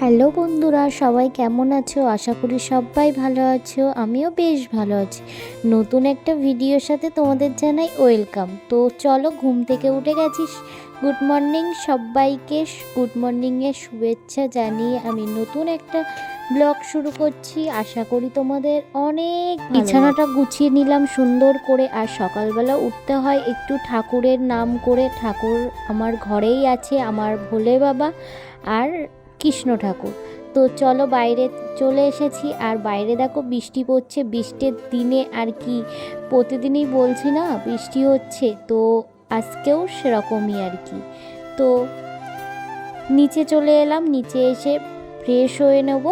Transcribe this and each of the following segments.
Hello বন্ধুরা সবাই কেমন আছো? আশা করি সবাই ভালো আছো আমিও বেশ ভালো আছি। নতুন একটা ভিডিওর সাথে তোমাদের জানাই ওয়েলকাম। তো চলো ঘুম থেকে উঠে গেছিস গুড মর্নিং সবাইকে গুড মর্নিংয়ের শুভেচ্ছা জানিয়ে আমি নতুন একটা ব্লগ শুরু করছি। আশা করি তোমাদের অনেক বিছানাটা গুছিয়ে নিলাম সুন্দর করে। আর সকালবেলা উঠতে হয় একটু ঠাকুরের নাম করে। ঠাকুর আমার ঘরেই আছে আমার ভোলে বাবা। আর কৃষ্ণ ঠাকুর। তো চলো বাইরে চলে এসেছি আর বাইরে দেখো বৃষ্টি পড়ছে, বৃষ্টির দিনে আর কি প্রতিদিনই বলছি না, বৃষ্টি হচ্ছে, তো আজকেও সেরকমই আর কি। তো নিচে চলে এলাম, নিচে এসে ফ্রেশ হয়ে নেব,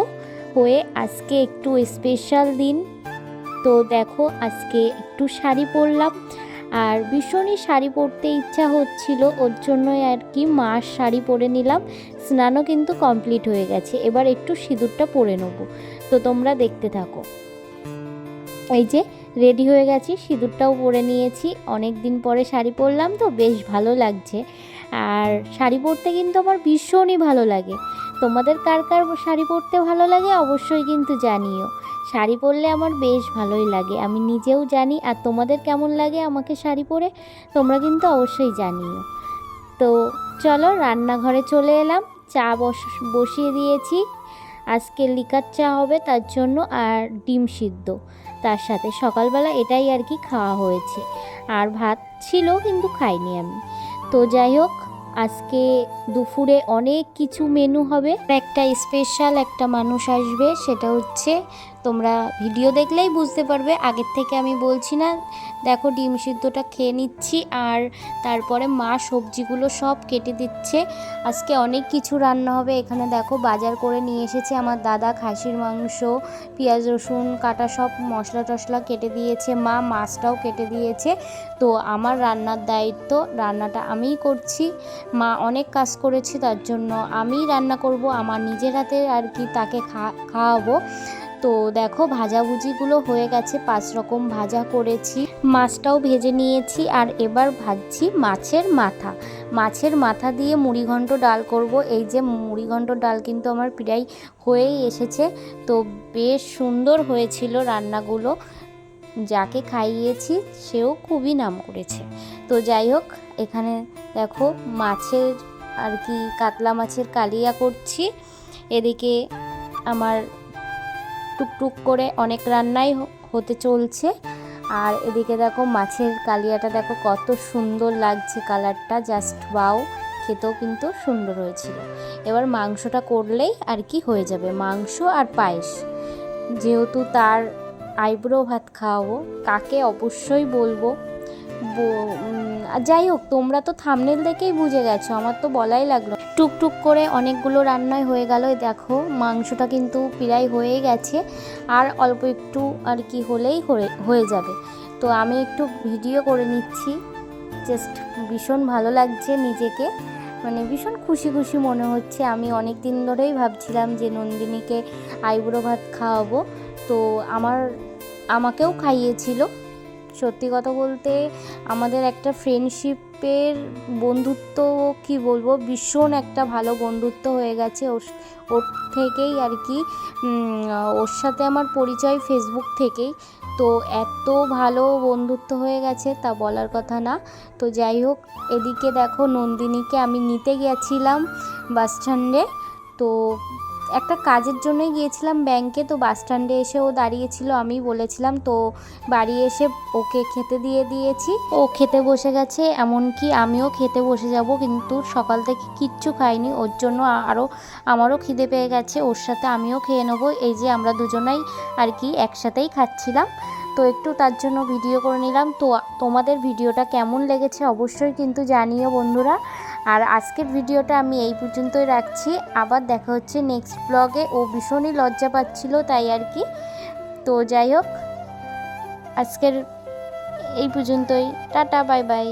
হয়ে আজকে একটু স্পেশাল দিন। তো দেখো আজকে একটু শাড়ি পরলাম আর ভীষণই শাড়ি পরতে ইচ্ছা হচ্ছিল, ওর জন্যই আর কি মার শাড়ি পরে নিলাম। স্নানও কিন্তু কমপ্লিট হয়ে গেছে, এবার একটু সিঁদুরটা পরে নেব। তো তোমরা দেখতে থাকো। এই যে, রেডি হয়ে গেছি, সিঁদুরটাও পরে নিয়েছি। অনেক দিন পরে শাড়ি পরলাম তো, বেশ ভালো লাগছে। আর শাড়ি পরতে কিন্তু আমার ভীষণই ভালো লাগে। তোমাদের কার কার শাড়ি পরতে ভালো লাগে অবশ্যই কিন্তু জানিও। শাড়ি পরলে আমার বেশ ভালোই লাগে। আমি নিজেও জানি, আর তোমাদের কেমন লাগে আমাকে শাড়ি পরে? তোমরা কিন্তু অবশ্যই জানিও। তো চলো, রান্নাঘরে চলে এলাম। চা বস, বসিয়ে দিয়েছি। আজকে লিকার চা হবে তার জন্য, আর ডিম সিদ্ধ। তার সাথে সকালবেলা এটাই আর কি খাওয়া হয়েছে। আর ভাত ছিল, কিন্তু খাইনি আমি। তো যাই হোক, আজকে দুপুরে অনেক কিছু মেনু হবে। একটা স্পেশাল একটা মানুষ আসবে, সেটা হচ্ছে তোমরা ভিডিও দেখলেই বুঝতে পারবে। আগের থেকে আমি বলছি না, দেখো ডিম সিদ্ধটা খেয়ে নিচ্ছি আর তারপরে মা সবজিগুলো সব কেটে দিচ্ছে। আজকে অনেক কিছু রান্না হবে। এখানে দেখো বাজার করে নিয়ে এসেছে আমার দাদা খাসির মাংস, পেঁয়াজ রসুন, কাটা সব মশলা টশলা কেটে দিয়েছে। মা মাছটাও কেটে দিয়েছে। তো আমার রান্নার দায়িত্ব, রান্নাটা আমিই করছি। মা অনেক কাজ করেছি, তার জন্য আমিই রান্না করব। আমার নিজের হাতে আর কি তাকে খা, খাওয়াবো। তো দেখো ভাজাভুজিগুলো হয়ে গেছে, পাঁচ রকম ভাজা করেছি। মাছটাও ভেজে নিয়েছি আর এবার ভাজছি মাছের মাথা। মাছের মাথা দিয়ে মুড়িঘণ্ট ডাল করব। এই যে মুড়িঘণ্ট ডাল কিন্তু আমার প্রায় হয়েই এসেছে। তো বেশ সুন্দর হয়েছিল রান্নাগুলো। যাকে খাইয়েছি সেও খুবই নাম করেছে। তো যাই হোক, এখানে দেখো মাছের আর কি, কাতলা মাছের কালিয়া করছি। এদিকে আমার টুকটুক করে অনেক রান্নাই হতে চলছে। আর এদিকে দেখো মাছের কালিয়াটা দেখো কত সুন্দর লাগছে কালারটা, জাস্ট বাও খেতেও কিন্তু সুন্দর হয়েছিল। এবার মাংসটা করলেই আর কি হয়ে যাবে, মাংস আর পায়েস। যেহেতু তার আইব্রো ভাত খাওয়াবো, কাকে অবশ্যই বলব যাই হোক, তোমরা তো থামনেল দেখেই বুঝে গেছো, আমার তো বলাই লাগল। টুকটুক করে অনেকগুলো রান্নাই হয়ে গেল দেখো, মাংসটা কিন্তু প্রায় হয়ে গেছে, আর অল্প একটু আর কি হলেই হয়ে যাবে। তো আমি একটু ভিডিও করে নিচ্ছি জাস্ট ভীষণ ভালো লাগছে নিজেকে মানে ভীষণ খুশি খুশি মনে হচ্ছে। আমি অনেক দিন ধরেই ভাবছিলাম যে নন্দিনীকে আইবুড়ো ভাত খাওয়াবো, তো আমার, আমাকেও খাইয়েছিল সত্যি কথা বলতে আমাদের একটা ফ্রেন্ডশিপের বন্ধুত্ব, কি বলব, ভীষণ একটা ভালো বন্ধুত্ব হয়ে গেছে ওর ওর থেকেই আর কি। ওর সাথে আমার পরিচয় ফেসবুক থেকেই। তো এত ভালো বন্ধুত্ব হয়ে গেছে তা বলার কথা না। তো যাই হোক, এদিকে দেখো নন্দিনীকে আমি নিতে গেছিলাম বাসস্ট্যান্ডে। তো একটা কাজের জন্যই গিয়েছিলাম ব্যাংকে তো বাস স্ট্যান্ডে এসে ও দাঁড়িয়েছিল, আমি বলেছিলাম, তো বাড়ি এসে ওকে খেতে দিয়ে দিয়েছি। ও খেতে বসে গেছে, এমনকি আমিও খেতে বসে যাব, কিন্তু সকাল থেকে কিচ্ছু খাইনি, ওর জন্য আরও আমারও খিদে পেয়ে গেছে, ওর সাথে আমিও খেয়ে নেব, এই যে আমরা দুজনাই আর কি একসাথেই খাচ্ছিলাম। তো একটু তার জন্য ভিডিও করে নিলাম। তো তোমাদের ভিডিওটা কেমন লেগেছে অবশ্যই কিন্তু জানিও বন্ধুরা। আর আজকের ভিডিওটা আমি এই পর্যন্তই রাখছি। আবার দেখা হচ্ছে নেক্সট ব্লগে ও ভীষণই লজ্জা পাচ্ছিল তাই আর কি। তো যাই হোক, আজকের এই পর্যন্তই। Tata bye bye